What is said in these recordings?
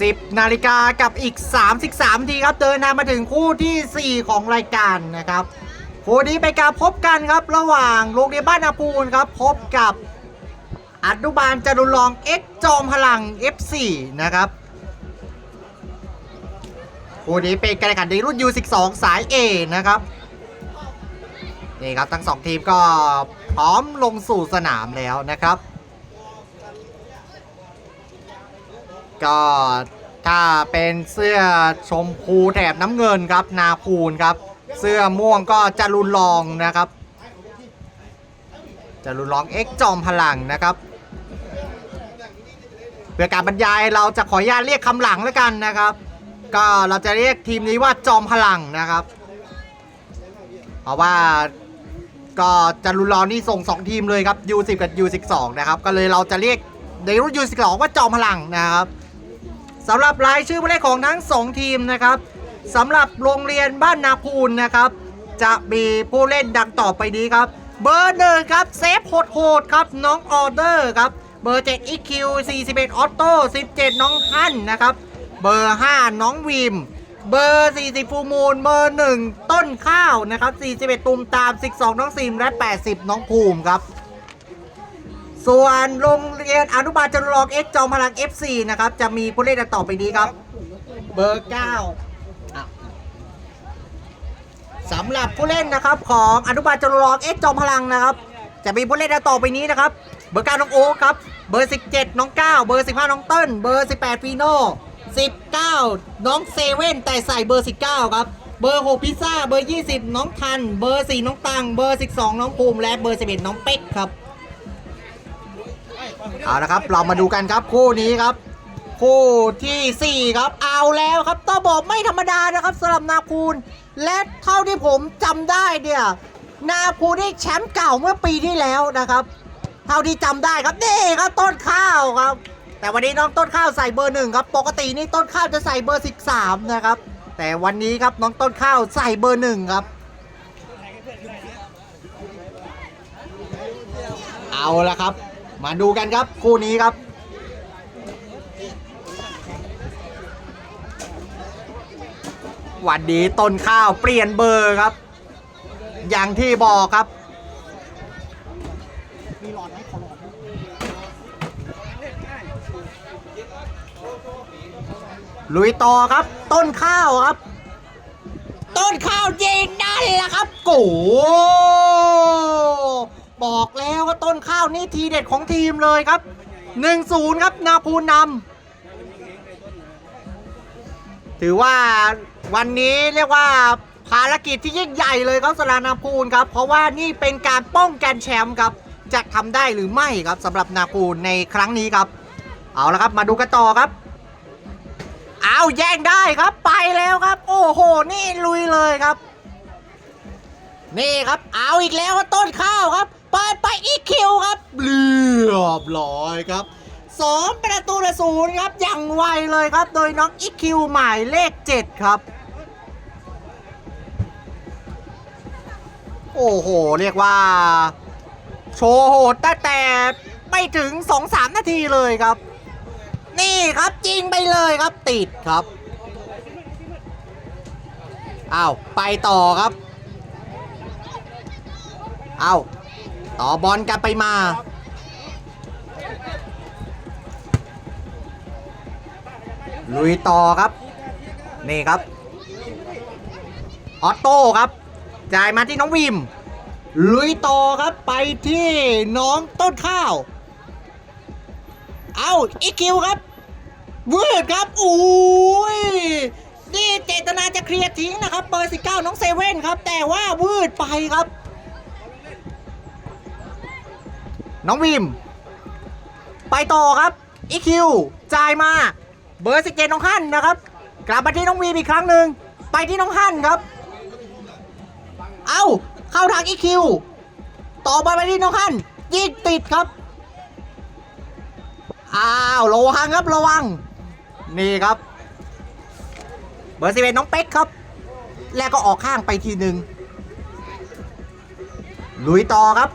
10 นาฬิกากับอีก 33ทีครับ เดินทางมาถึงคู่ที่ 4 ของรายการนะครับคู่นี้เป็นการพบกันครับระหว่างโรงเรียนบ้านนาปูนครับ พบกับอนุบาลจรุลองเอ็กจอมพลัง F4 นะครับคู่นี้เป็นการแข่งขันในรุ่น U12 สาย A นะครับนี่ครับทั้งสองทีมก็พร้อมลงสู่สนามแล้วนะครับ ก็ถ้าเป็นเสื้อชมพูแถบน้ำเงินครับ นาพูนครับ เสื้อม่วงก็จารุนลองนะครับจารุนลองเอ็กจอมพลังนะครับเพื่อการบรรยายเราจะขออนุญาตเรียกคำหลังแล้วกันนะครับ ก็เราจะเรียกทีมนี้ว่าจอมพลังนะครับ เพราะว่าก็จารุลองนี่ส่ง2ทีมเลยครับ U10 กับ U12 นะครับ ก็เลยเราจะเรียกในรุ่น U12 ว่าจอมพลังนะครับ สำหรับรายชื่อผู้เล่นของทั้ง 2 ทีมนะครับสำหรับโรงเรียนบ้านนาพูนนะครับ จะมีผู้เล่นดังต่อไปนี้ครับ เบอร์หนึ่งครับเซฟโหดๆครับน้องออเดอร์ครับเบอร์7 EQ 41ออโต้17น้องฮั่นนะครับ เบอร์5น้องวิม เบอร์40ฟูมูล เบอร์1ต้นข้าวนะครับ41ตุมตาม12น้องซิมและ80น้องภูมิครับ ส่วนโรง เรียนอนุบาลจรุลองเอ็กจอมพลัง F4 นะครับ จะมีผู้เล่นต่อไปนี้ครับ เบอร์ 9สำหรับผู้เล่นนะครับของอนุบาลจรุลองเอ็กจอมพลังนะครับ จะมีผู้เล่นต่อไปนี้นะครับ เบอร์ 9 น้องโอ๊คครับ เบอร์ 17 น้อง 9 เบอร์ 15 น้องเติ้ล เบอร์ 18 ฟีโน่19 น้องเซเว่นแต่ใส่เบอร์ 19 ครับเบอร์ 6 พิซซ่า เบอร์ 20 น้องทัน เบอร์ 4 น้องตัง เบอร์ 12 น้องภูมิ และเบอร์ 11 น้องเป็กครับ เอาละครับ เรามาดูกันครับคู่นี้ครับ คู่ทีสี่ 4 ครับเอาแล้วครับต้องบอกไม่ธรรมดานะครับสำหรับนาคูนและเท่าที่ผมจำได้เนี่ยนาคูนได้แชมป์เก่าเมื่อปีที่แล้วนะครับ เท่าที่จำได้ครับนี่ครับต้นข้าวครับ แต่วันนี้น้องต้นข้าวใส่เบอร์หนึ่งครับ ปกตินี่ต้นข้าวจะใส่เบอร์ 13 นะครับ แต่วันนี้ครับน้องต้นข้าวใส่เบอร์หนึ่งครับเอาละครับ มาดูกันครับ คู่นี้ครับวันนี้ต้นข้าวเปลี่ยนเบอร์ครับ อย่างที่บอกครับลุยต่อครับ ต้นข้าวครับ ต้นข้าวยิงนั่นแหละครับ โก บอกแล้วว่าต้นข้าวนี่ทีเด็ดของทีมเลยครับ 1-0 ครับนาภูนนำถือว่าวันนี้เรียกว่าภารกิจที่ยิ่งใหญ่เลยครับสำหรับนาภูนครับ เพราะว่านี่เป็นการป้องกันแชมป์ครับ จะทำได้หรือไม่ครับสำหรับนาภูนในครั้งนี้ครับ เอาละครับมาดูกันต่อครับเอาแย่งได้ครับไปแล้วครับ โอ้โห นี่ลุยเลยครับ นี่ครับ เอาอีกแล้วต้นข้าวครับ เปิดไปอีกคิวครับเรียบร้อยครับสองประตูละศูนย์ครับอย่างไวเลยครับ โดยน้องอีคิวหมายเลขเจ็ดครับ โอ้โห เรียกว่า โชว์โหดตั้งแต่ไม่ถึง 2-3 นาทีเลยครับ นี่ครับจริงไปเลยครับติดครับอ้าวไปต่อครับอ้าว ต่อบอลกลับไปมา ลุยต่อครับ นี่ครับ ออโต้ครับ จ่ายมาที่น้องวิม ลุยต่อครับไปที่น้องต้นข้าว เอาอีคิวครับวืดครับอุ้ยนี่เจตนาจะเคลียร์ทิ้งนะครับเบอร์19น้องเซเว่นครับ แต่ว่าวืดไปครับ น้องวิม ไปต่อครับอีคิวจ่ายมาเบอร์สิเน้องฮั่นนะครับ กลับมาที่น้องวีมอีกครั้งหนึ่งไปที่น้องฮั่นครับ เอาเข้าทางอีคิวต่อบอลไปที่น้องฮั่นยิงติดครับอ้าวระวังครับระวัง นี่ครับ เบอร์สิบเอ็ดน้องเป็กครับ แล้วก็ออกข้างไปทีหนึ่งลุยต่อครับ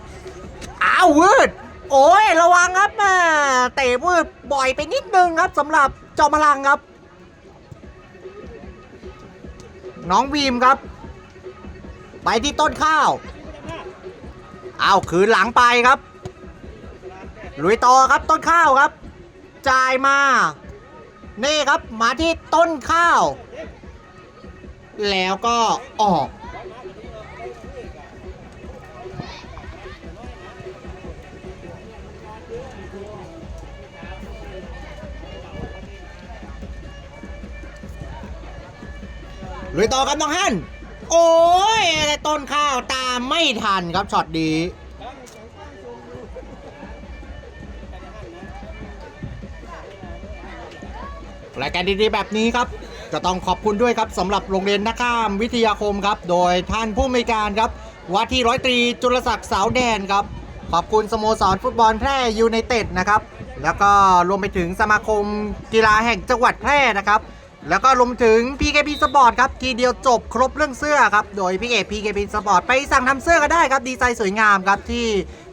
อ้าววืด โอ้ยระวังครับแต่พูดบ่อยไปนิดนึงครับสำหรับจอมพลังครับ น้องวีมครับ ไปที่ต้นข้าวเอาขืนหลังไปครับลุยต่อครับต้นข้าวครับ จ่ายมา นี่ครับมาที่ต้นข้าว แล้วก็ออก ลุยต่อครับน้องฮั่นโอ้ยต้นข้าวตามไม่ทันครับช็อตนี้รายการดีๆแบบนี้ครับก็ต้องขอบคุณด้วยครับสำหรับโรงเรียนนักข้ามวิทยาคมครับ โดยท่านผู้อำนวยการครับว่าที่ร้อยตรีจุลศักดิ์สาวแดนครับ ขอบคุณสโมสรฟุตบอลแพร่ยูไนเต็ดนะครับ แล้วก็รวมไปถึงสมาคมกีฬาแห่งจังหวัดแพร่นะครับ แล้วก็รวมถึง PKP Sport ครับทีเดียวจบครบเรื่องเสื้อครับ โดยพี่เอก PKP Sport ไปสั่งทำเสื้อก็ได้ครับ ดีไซน์สวยงามครับที่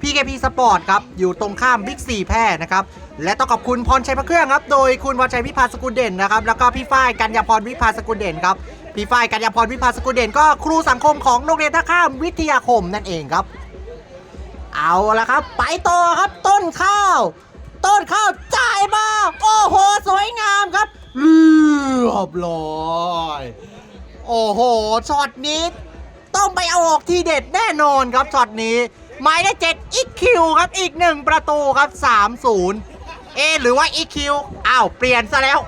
PKP Sport ครับ อยู่ตรงข้ามบิ๊กซีแพร่นะครับ และต้องขอบคุณพรชัยพระเครื่องครับ โดยคุณวรชัยวิภาสกุลเด่นนะครับ แล้วก็พี่ฝ้ายกัญญาพรวิภาสกุลเด่นครับ พี่ฝ้ายกัญญาพรวิภาสกุลเด่นก็ครูสังคมของโรงเรียนท่าข้ามวิทยาคมนั่นเองครับ เอาละครับ ไปต่อครับต้นข้าว ต้นข้าวจ่ายมา โอ้โห สวยงามครับ เรียบร้อยโอ้โหช็อตนี้ต้องไปเอาออกทีเด็ดแน่นอนครับช็อตนี้หมายเลขเจ็ดอีคิวครับอีกหนึ่งประตูครับ 3-0 เอหรือว่าอีคิวอ้าว เปลี่ยนซะแล้ว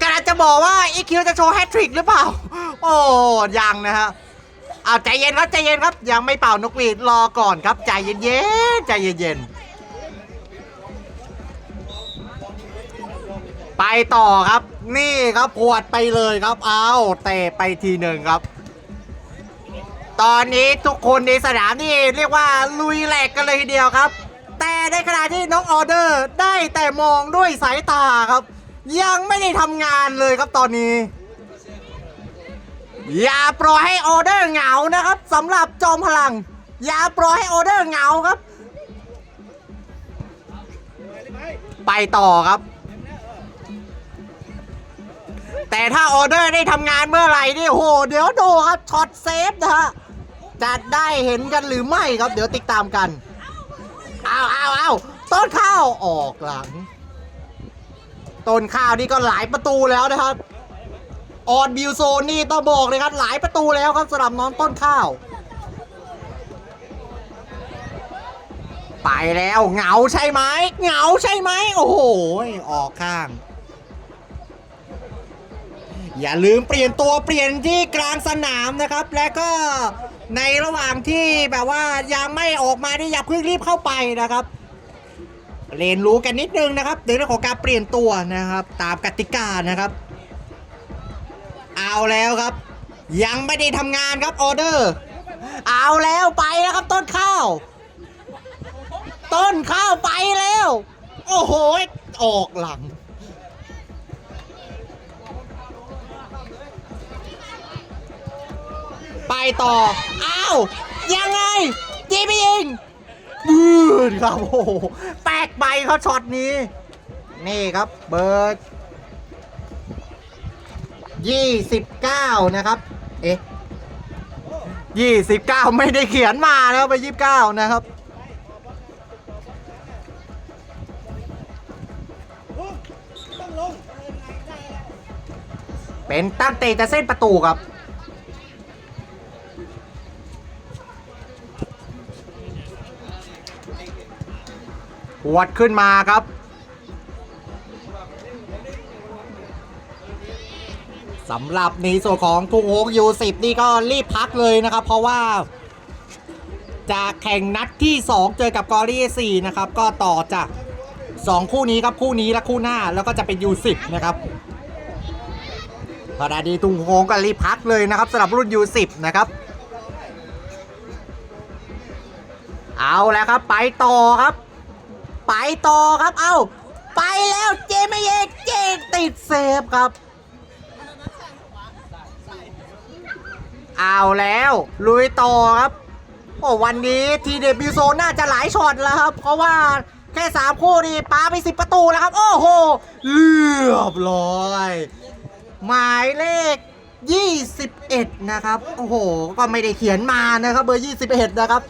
กำลังจะบอกว่าอีคิวจะโชว์แฮตทริกหรือเปล่า โอ้ยังนะฮะเอาใจเย็นครับใจเย็นครับ ยังไม่เป่านกหวีดรอก่อนครับ ใจเย็นๆใจเย็นๆ ไปต่อครับ นี่ครับพวดไปเลยครับเอาเตะไปทีหนึ่งครับ ตอนนี้ทุกคนในสนามนี่เรียกว่าลุยแหลกกันเลยทีเดียวครับ แต่ในขณะที่น้องออเดอร์ได้แต่มองด้วยสายตาครับ ยังไม่ได้ทำงานเลยครับตอนนี้ อย่าปล่อยให้ออเดอร์เหงานะครับสำหรับจอมพลัง อย่าปล่อยให้ออเดอร์เหงาครับ ไปต่อครับ แต่ถ้าออเดอร์ได้ทำงานเมื่อไหร่นี่โห เดี๋ยวดูครับช็อตเซฟนะฮะจะได้เห็นกันหรือไม่ครับ เดี๋ยวติดตามกันเอาเอาเอาต้นข้าวออกหลัง ต้นข้าวนี่ก็หลายประตูแล้วนะครับออนบิวโซนนี่ต้องบอกเลยครับหลายประตูแล้วครับสำหรับน้องต้นข้าว ไปแล้วเหงาใช่ไหมเหงาใช่ไหมโอ้โหออกข้าง อย่าลืมเปลี่ยนตัวเปลี่ยนที่กลางสนามนะครับ และก็ในระหว่างที่แบบว่ายังไม่ออกมานี่อย่าเพิ่งรีบเข้าไปนะครับเรียนรู้กันนิดนึงนะครับในเรื่องของการเปลี่ยนตัวนะครับ ตามกติกานะครับ เอาแล้วครับ ยังไม่ได้ทำงานครับออเดอร์ เอาแล้วไปแล้วครับต้นข้าว ต้นข้าวไปแล้ว โอ้โหออกหลัง ไปต่อ อ้าว ยังไงจีไปยิงบืดครับโอ้โหแปลกไปเขาช็อตนี้ นี่ครับเบอร์ยี่สิบเก้านะครับ เอ๊ะยี่สิบเก้าไม่ได้เขียนมานะครับไปยี่สิบเก้านะครับเป็นตั้งเตะจะเส้นประตูครับ หวดขึ้นมาครับ สำหรับในส่วนของทุงโฮกยูสิบนี่ก็รีบพักเลยนะครับ เพราะว่า จะแข่งนัดที่ 2 เจอกับกอรี่4นะครับ ก็ต่อจาก 2 คู่นี้ครับคู่นี้และคู่หน้าแล้วก็จะเป็น U10 นะครับพอดาดีทุ่งโฮกก็รีบพักเลยนะครับสำหรับรุ่น U10 นะครับเอาแล้วครับ ไปต่อครับ ไปต่อครับ เอา ไปแล้วเจไม่เอกเจติดเซฟครับ เอาแล้วลุยต่อครับ โอ้วันนี้ทีเดบิวโซนน่าจะหลายช็อตแล้วครับ เพราะว่าแค่สามคู่นี่ปาไปสิบประตูแล้วครับ โอ้โหเรียบร้อยหมายเลข 21 นะครับ โอ้โห ก็ไม่ได้เขียนมานะครับ เบอร์ 21 นะครับ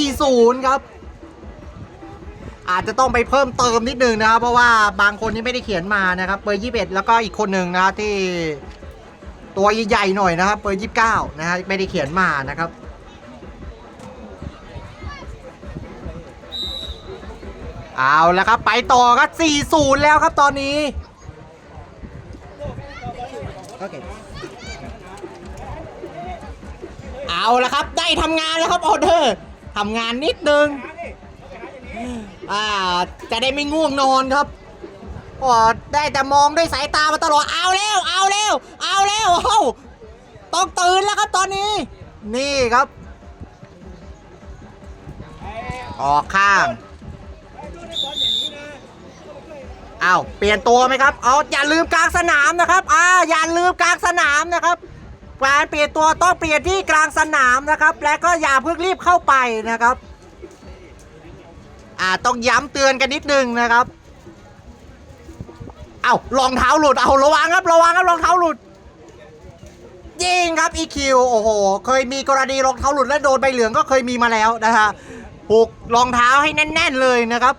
40 ครับ อาจจะต้องไปเพิ่มเติมนิดนึงนะครับ เพราะว่าบางคนนี่ไม่ได้เขียนมานะครับเบอร์21แล้วก็อีกคนหนึ่งนะที่ตัวใหญ่ๆหน่อยนะครับเบอร์29นะฮะไม่ได้เขียนมานะครับเอาแล้วครับ ไปต่อครับ4-0 แล้วครับตอนนี้โอเคเอาละครับ ได้ทำงานแล้วครับออเดอร์ทำงานนิดนึง อ่าจะได้ไม่ง่วงนอนครับอได้แต่มองด้วยสายตามาตลอดเอาแล้ว เอาแล้ว เอาแล้วเอ้าต้องตื่นแล้วครับตอนนี้ นี่ครับ ออกข้างอ้าเปลี่ยนตัวไหมครับเอาอย่าลืมกลางสนามนะครับอ่าอย่าลืมกลางสนามนะครับการเปลี่ยนตัวต้องเปลี่ยนที่กลางสนามนะครับ และก็อย่าเพิ่งรีบเข้าไปนะครับ อ่าต้องย้ำเตือนกันนิดนึงนะครับ เอารองเท้าหลุด เอาระวังครับระวังครับรองเท้าหลุด ยิงครับ EQ โอ้โห เคยมีกรณีรองเท้าหลุดและโดนใบเหลืองก็เคยมีมาแล้วนะฮะผูกรองเท้าให้แน่น ๆเลยนะครับ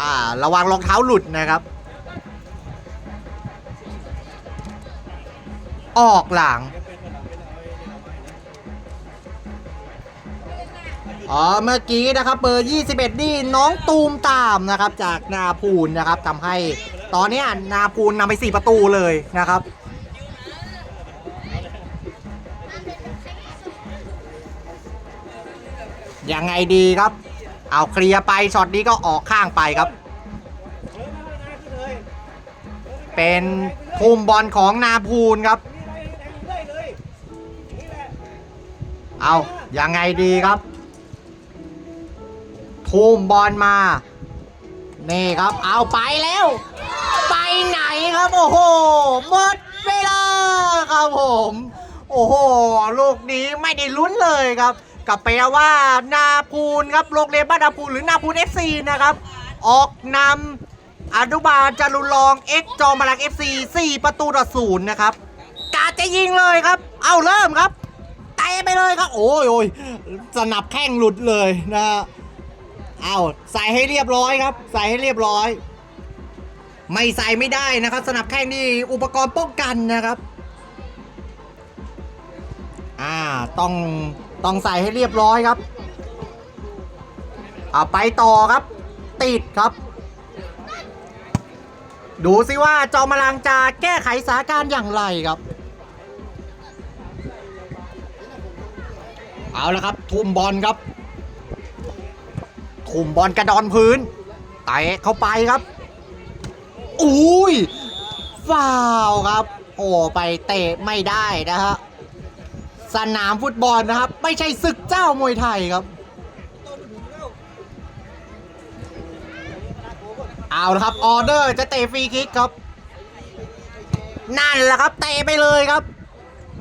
อ่าระวังรองเท้าหลุดนะครับ ออกหลัง อ๋อเมื่อกี้นะครับเบอร์21 นี่น้องตูมตามนะครับ จากนาพูนนะครับทำให้ตอนนี้นาพูนนำไป 4 ประตูเลยนะครับยังไงดีครับ เอาเคลียร์ไปช็อตนี้ก็ออกข้างไปครับ เป็นภูมิบอลของนาพูนครับ เอายังไงดีครับ ทุ่มบอลมา นี่ครับเอาไปแล้ว ไปไหนครับ โอ้โหหมดเวลาครับผม โอ้โห ลูกนี้ไม่ได้ลุ้นเลยครับกับแปลว่านาพูนครับโรงเรียนบ้านนาพูนหรือนาพูนเอฟซีนะครับ ออกนำอนุบาลจารุลองเอ็กจอมลักเอฟซี4ประตูต่อศูนย์นะครับกาจะยิงเลยครับ เอาเริ่มครับเตะไปเลยครับ โอ้ยโอ้ยสนับแข้งหลุดเลยนะฮะ เอาใส่ให้เรียบร้อยครับ ใส่ให้เรียบร้อย ไม่ใส่ไม่ได้นะครับ สนับแข้งนี่อุปกรณ์ป้องกันนะครับ อ่าต้องต้องใส่ให้เรียบร้อยครับเอาไปต่อครับ ติดครับ ดูสิว่าจอมพลังจะแก้ไขสถานการณ์อย่างไรครับเอาละครับ ทุ่มบอลครับ ทุ่มบอลกระดอนพื้นเตะเข้าไปครับอุ้ยฟาวครับ โอ้ไปเตะไม่ได้นะฮะสนามฟุตบอลนะครับ ไม่ใช่ศึกเจ้ามวยไทยครับ เอาละครับ ออเดอร์จะเตะฟรีคิกครับ นั่นแหละครับเตะไปเลยครับ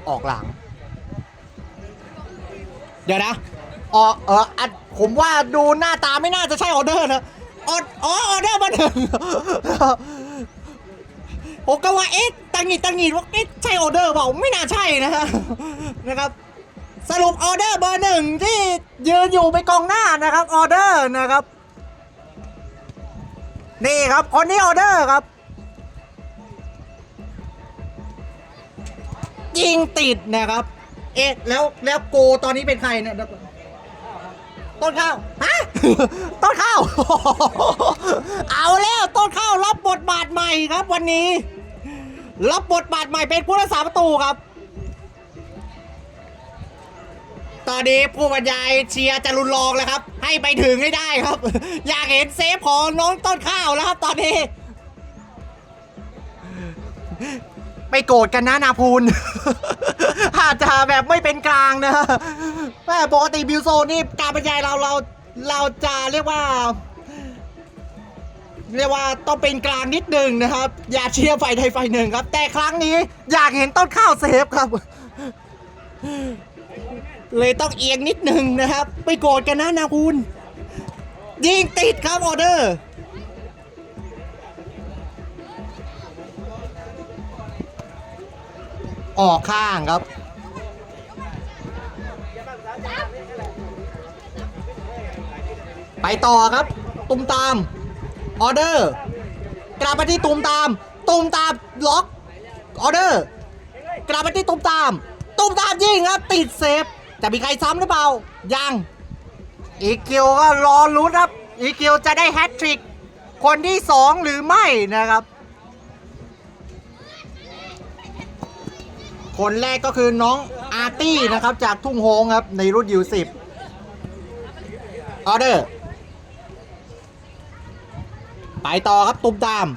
ออกหลัง เดี๋ยวนะออเอออัน ผมว่าดูหน้าตาไม่น่าจะใช่ออเดอร์นะอออ๋อออเดอร์มาหนึ่งผมก็ว่าเอ๊ะตังหิดตังหิดว่าเอ๊ะใช่ออเดอร์เปล่าไม่น่าใช่นะฮะนะครับ สรุปออเดอร์เบอร์หนึ่งที่ยืนอยู่ไปกองหน้านะครับออเดอร์นะครับนี่ครับคนนี้ออเดอร์ครับยิงติดนะครับ เอ๊ะแล้วแล้วโกตอนนี้เป็นใครเนี่ย ต้นข้าวฮะ ต้นข้าว เอาแล้วต้นข้าวรับบทบาทใหม่ครับวันนี้ รับบทบาทใหม่เป็นผู้รักษาประตูครับ ตอนนี้ผู้บรรยายเชียร์จะรุนลองแล้วครับ ให้ไปถึงให้ได้ครับ อยากเห็นเซฟของน้องต้นข้าวแล้วครับ ตอนนี้ ไม่โกรธกันนะนาพูน อาจจะแบบไม่เป็นกลางนะแม่ปกติบิวโซนี่การบรรยายเราเราเราจะเรียกว่า เรียกว่าต้องเป็นกลางนิดหนึ่งนะครับ อย่าเชียร์ฝ่ายใดฝ่ายหนึ่งครับ แต่ครั้งนี้อยากเห็นต้นข้าวเซฟครับ เลยต้องเอียงนิดหนึ่งนะครับ ไปโกรธกันนะนาพูนยิงติดครับออเดอร์ ออกข้างครับ ไปต่อครับ ตุมตาม ออเดอร์ กลับมาที่ตุมตาม ตุมตามล็อก ออเดอร์ กลับมาที่ตุมตาม ตุมตามยิงครับ ติดเซฟจะมีใครซ้ำหรือเปล่า ยัง อีคิวก็รอลุ้นครับ อีคิวจะได้แฮตทริก คนที่สองหรือไม่นะครับ คนแรกก็คือน้องอาร์ตี้นะครับ จากทุ่งโฮงครับ ในรุ่นยูสิบออเดอร์ ไปต่อครับตุ้มตาม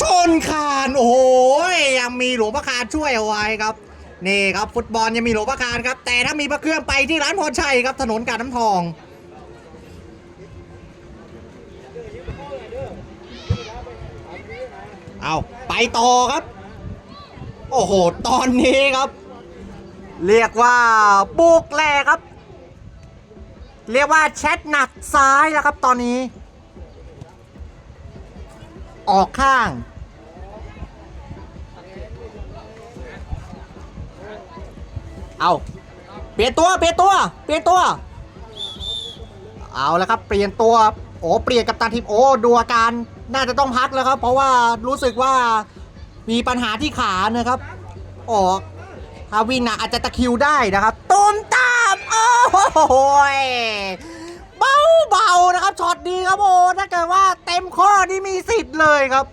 ชนคาน โอ้โหยังมีหลวงพ่อคานช่วยเอาไว้ครับ นี่ครับฟุตบอลยังมีหลวงพ่อคานครับ แต่ถ้ามีพระเครื่องไปที่ร้านพรชัยครับ ถนนกาดน้ำทองเอาไปต่อครับ โอ้โห ตอนนี้ครับ เรียกว่าบุกแรกครับ เรียกว่าแชทหนักซ้ายแล้วครับตอนนี้ ออกข้าง เอาเปลี่ยนตัว เปลี่ยนตัว เปลี่ยนตัว เอาแล้วครับ เปลี่ยนตัว โอ้ เปลี่ยนกับตาทีมโอ้ ดูอาการ น่าจะต้องพักแล้วครับ เพราะว่ารู้สึกว่า มีปัญหาที่ขานะครับ ออกถ้าวิ่งนะอาจจะตะคิวได้นะครับตูมตามโอ้โหเบาเบาๆนะครับช็อตดีครับโอ้ถ้าเกิดว่าเต็มข้อนี่มีสิทธิ์เลยครับ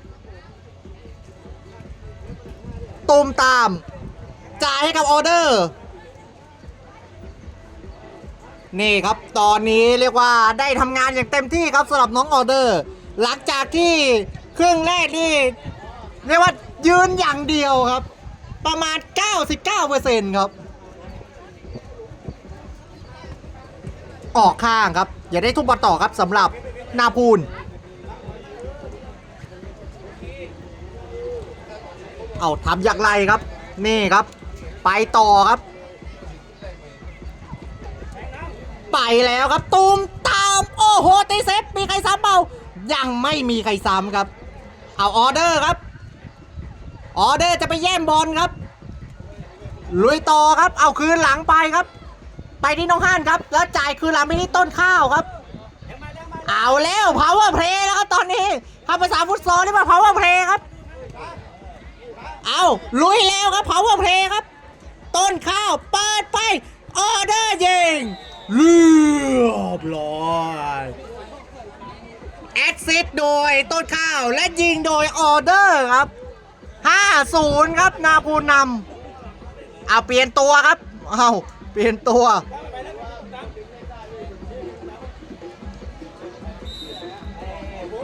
ตูมตามจ่ายให้กับออเดอร์นี่ครับตอนนี้เรียกว่าได้ทำงานอย่างเต็มที่ครับสำหรับน้องออเดอร์ หลังจากที่ครึ่งแรกนี่ เรียกว่ายืนอย่างเดียวครับ ประมาณ 99%ครับ ออกข้างครับ อย่าได้ทุบบอลต่อครับสำหรับนาพูน เอาทำอย่างไรครับ นี่ครับ ไปต่อครับ ไปแล้วครับ ตูมตามโอ้โหตีเซฟมีใครซ้ำเปล่ายังไม่มีใครซ้ำครับ เอาออเดอร์ครับ ออเดอร์จะไปแย่งบอลครับ ลุยต่อครับ เอาคืนหลังไปครับ ไปที่น้องห้านครับ แล้วจ่ายคืนหลังไปที่ต้นข้าวครับ เอาแล้ว power play แล้วครับตอนนี้ถ้าภาษาฟุตซอลเรียกว่า power play ครับ เอาลุยแล้วครับ power play ครับ ต้นข้าวเปิดไปออเดอร์ยิงเรียบร้อยแอดซิดโดยต้นข้าวและยิงโดยออเดอร์ครับ 5-0 ครับ นาภูนำเอาเปลี่ยนตัวครับเอาเปลี่ยนตัว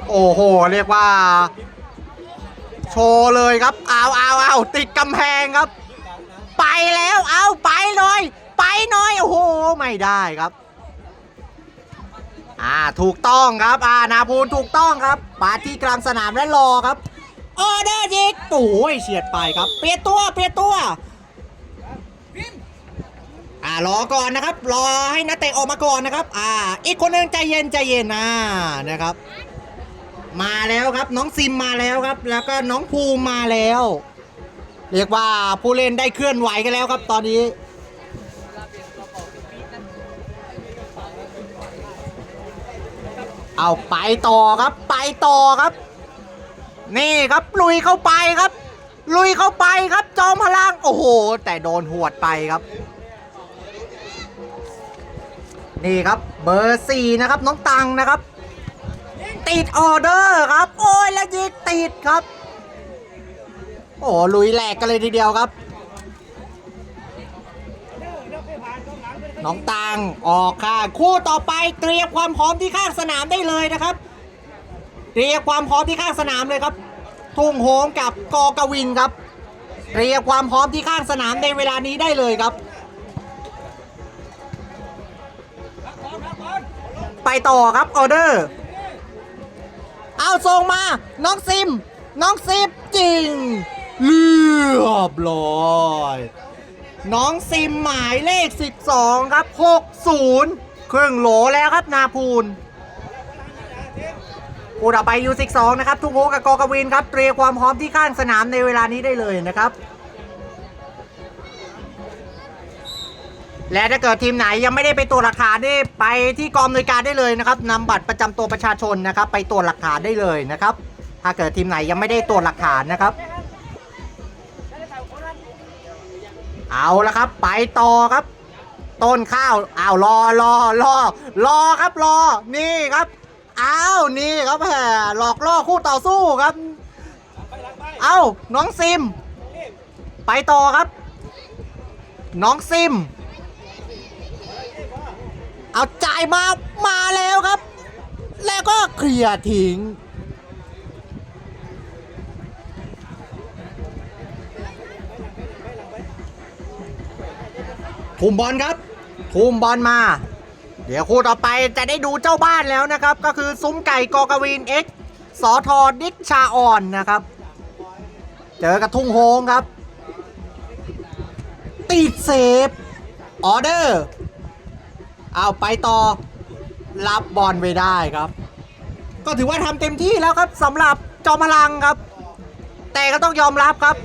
โอ้โห เรียกว่า โชว์เลยครับ เอาเอาเอาติดกำแพงครับ ไปแล้ว เอาไปหน่อย ไปหน่อย โอ้โห ไม่ได้ครับ อ่า ถูกต้องครับ อ่า นาภูนถูกต้องครับปาที่กลางสนามและรอครับ ออเดอร์ยิงโอ้ยเฉียดไปครับ เปลี่ยนตัวเปลี่ยนตัวอ่ารอก่อนนะครับ รอให้นักเตะออกมาก่อนนะครับ อ่า อีกคนหนึงใจเย็นใจเย็นนะนะครับ มาแล้วครับ น้องซิมมาแล้วครับ แล้วก็น้องภูมิมาแล้ว เรียกว่าผู้เล่นได้เคลื่อนไหวกันแล้วครับ ตอนนี้เอาไปต่อครับ ไปต่อครับ นี่ครับลุยเข้าไปครับ ลุยเข้าไปครับจอมพลังโอ้โห แต่โดนหวดไปครับ นี่ครับเบอร์สี่นะครับน้องตังนะครับ ติดออเดอร์ครับ โอ้ยแล้วยิงติดครับ โอ้ลุยแหลกกันเลยทีเดียวครับ น้องตังออกข้างคู่ต่อไปเตรียมความพร้อมที่ข้างสนามได้เลยนะครับ เตรียความพร้อมที่ข้างสนามเลยครับทุ่งโฮมกับกอกวินครับเตรียความพร้อมที่ข้างสนามในเวลานี้ได้เลยครับ ไปต่อครับออเดอร์เอาส่งมา น้องซิม น้องซิมจริงเรียบร้อยน้องซิมหมายเลข 12 ครับ 60ครึ่องโหลแล้วครับนาพูน คู่ต่อไปยูสิกสองนะครับทุกโฮกับกอกวินครับเตรียมความพร้อมที่ข้างสนามในเวลานี้ได้เลยนะครับ และถ้าเกิดทีมไหนยังไม่ได้ไปตรวจหลักฐานได้ไปที่กองโวยการได้เลยนะครับนำบัตรประจำตัวประชาชนนะครับ ไปตรวจหลักฐานได้เลยนะครับ ถ้าเกิดทีมไหนยังไม่ได้ตรวจหลักฐานนะครับเอาละครับ ไปต่อครับ ต้นข้าวอ้าวรอรอรอรอครับรอนี่ครับ อ้าวนี่ครับแหมหลอกล่อคู่ต่อสู้ครับ เอ้าน้องซิม ไปต่อครับ น้องซิม เอาจ่ายมามาแล้วครับ แล้วก็เคลียร์ทิ้งทุ่มบอลครับทุ่มบอลมา เดี๋ยวคู่ต่อไปจะได้ดูเจ้าบ้านแล้วนะครับ ก็คือซุ้มไก่กอกวีนเอ็กสอทอดิกชาออนนะครับ เจอกับทุ่งโฮงครับ ติดเซฟออเดอร์เอาไปต่อรับบอลไปได้ครับ ก็ถือว่าทำเต็มที่แล้วครับสำหรับจอมพลังครับ แต่ก็ต้องยอมรับครับ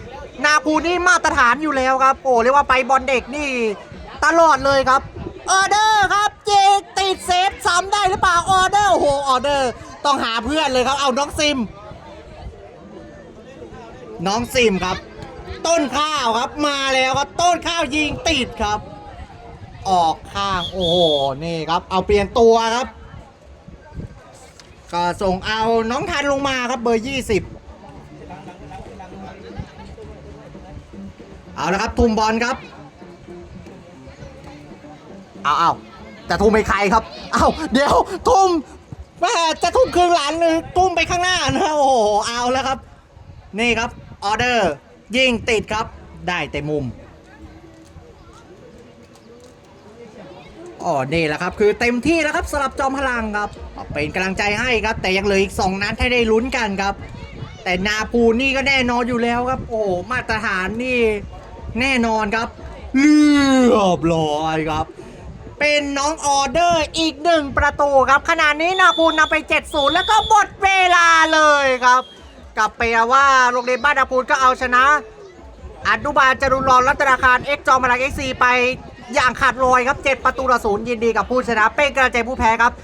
นาคูนี่มาตรฐานอยู่แล้วครับ โอ้เรียกว่าไปบอลเด็กนี่ตลอดเลยครับ ออเดอร์ครับเจติดเซฟซ้ำได้หรือเปล่าออเดอร์โอ้โหออเดอร์ต้องหาเพื่อนเลยครับ เอาน้องซิม น้องซิมครับ ต้นข้าวครับมาแล้วครับต้นข้าวยิงติดครับ ออกข้างโอ้โหนี่ครับ เอาเปลี่ยนตัวครับ ก็ส่งเอาน้องทันลงมาครับเบอร์20เอาละครับทุ่มบอลครับ เอาเอาจะทุ่มไปใครครับ เอาเดี๋ยวทุ่มแม่จะทุ่มครึ่งหลังหรือทุ่มไปข้างหน้านะโอ้โหเอาแล้วครับ นี่ครับออเดอร์ยิงติดครับ ได้แต่มุมอ๋อนี่แหละครับ คือเต็มที่แล้วครับสำหรับจอมพลังครับเป็นกำลังใจให้ครับ แต่ยังเหลืออีก2นัดให้ได้ลุ้นกันครับ แต่นาปูนี่ก็แน่นอนอยู่แล้วครับ โอ้โหมาตรฐานนี่ แน่นอนครับเรียบร้อยครับ เป็นน้องออเดอร์อีกหนึ่งประตูครับขณะนี้นาปูนำไป 7-0 แล้วก็หมดเวลาเลยครับกลับไปว่าโรงเรียนบ้านนาปูนก็เอาชนะอนุบาลจรุนรรัตนาคารเอ็กจอมพลังเอ็กซีไปอย่างขาดลอยครับ 7 ประตูต่อศูนย์ยินดีกับผู้ชนะ เป็นกระจายผู้แพ้ครับ